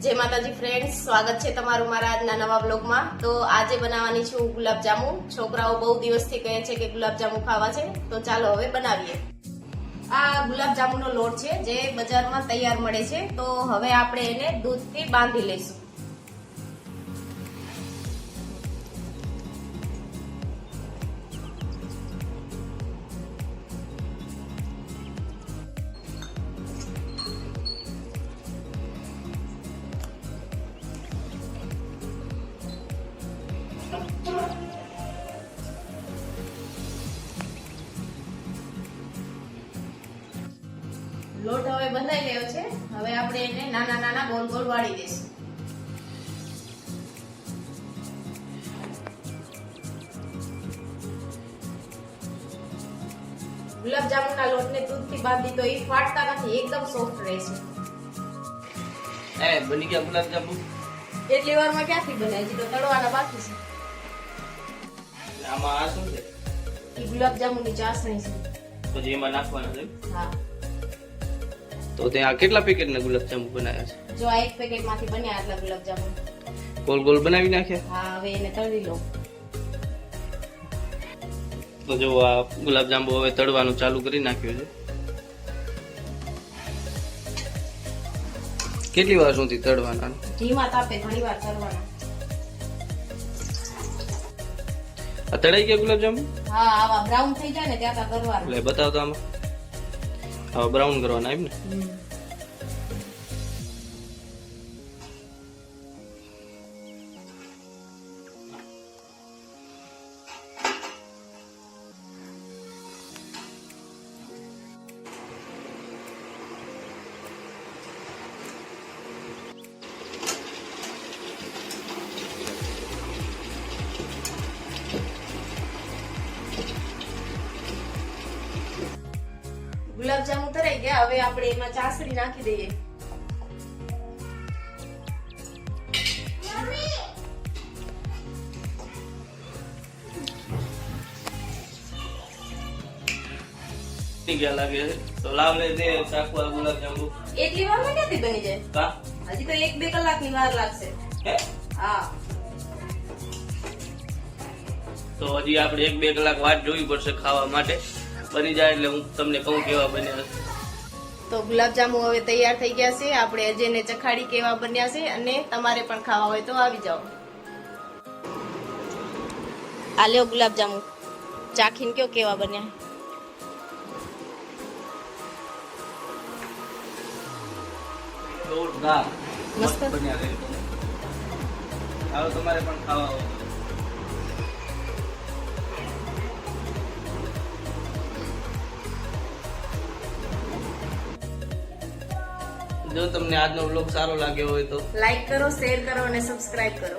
જય માતાજી ફ્રેન્ડ્સ સ્વાગત છે તમારું મારા આજના નવા બ્લોગમાં તો આજે બનાવવાની છું ગુલાબજાંબુ. છોકરાઓ બહુ દિવસથી કહે છે કે ગુલાબજાંબુ ખાવા છે. તો ચાલો હવે બનાવીએ. આ ગુલાબજાંબુનો લોટ છે, જે બજારમાં તૈયાર મળે છે. તો હવે આપણે એને દૂધથી બાંધી લઈશું. લોટ હવે બંધાઈ ગયો છે. હવે આપણે એને નાના નાના ગોલ ગોલ વાળી દઈશું. ગુલાબજાંબુના લોટને દૂધથી બાંધી તો એ ફાટતા નથી એકદમ સોફ્ટ રહે છે. એ બની ગયા ગુલાબજાંબુ એટલી વારમાં ક્યાંથી બને હજી તો તળવાના બાકી છે. આમાં આ શું છે? ગુલાબજાંબુની ચાસણી છે. પછી એમાં નાખવાના છે? હા. તો ત્યાં કેટલા પેકેટના ગુલાબજાંબુ બનાવ્યા છે? જો આ એક પેકેટમાંથી બન્યા આટલા ગુલાબજાંબુ. ગોલ ગોલ બનાવી નાખ્યા? હા હવે એને તળી લો. તો જો આ ગુલાબજાંબુ હવે તળવાનું ચાલુ કરી નાખ્યું છે. કેટલી વાર સુધી તળવાના? ધીમા તાપે ઘણી વાર તળવાના. આ તળાઈ ગયા ગુલાબજાંબુ? હા આવા બ્રાઉન થઈ જાય ને ત્યાં તા કરવાનું એટલે બતાવતો આમાં. બ્રાઉન કરવાના એમ ને? ગુલાબજાંબુ તરાઈ ગયા. હવે આપણે એમાં ચાસણી નાખી દઈએ. બની ગયા લાગે છે. તો લાવ લે દે ચાકુ આ ગુલાબજાંબુ. એટલી વારમાં ક્યાંથી બની જાય? કા? હજી તો એક બે કલાકની વાર લાગશે. હે? હા. તો હજી આપણે એક બે કલાક વાટ જોવી પડશે ખાવા માટે. બની જાય એટલે હું તમને કહું કેવા બન્યા છે. તો ગુલાબજાંબુ હવે તૈયાર થઈ ગયા છે. આપણે અજયને ચખાડી કેવા બન્યા છે અને તમારે પણ ખાવા હોય તો આવી જાઓ. આ લ્યો ગુલાબજાંબુ. ચાખીને કયો કેવા બન્યા? મસ્ત. મસ્ત બન્યા છે. તમારે પણ ખાવા હોય જો તમને આજનો બ્લોગ સારો લાગ્યો હોય તો લાઈક કરો શેર કરો અને સબસ્ક્રાઇબ કરો.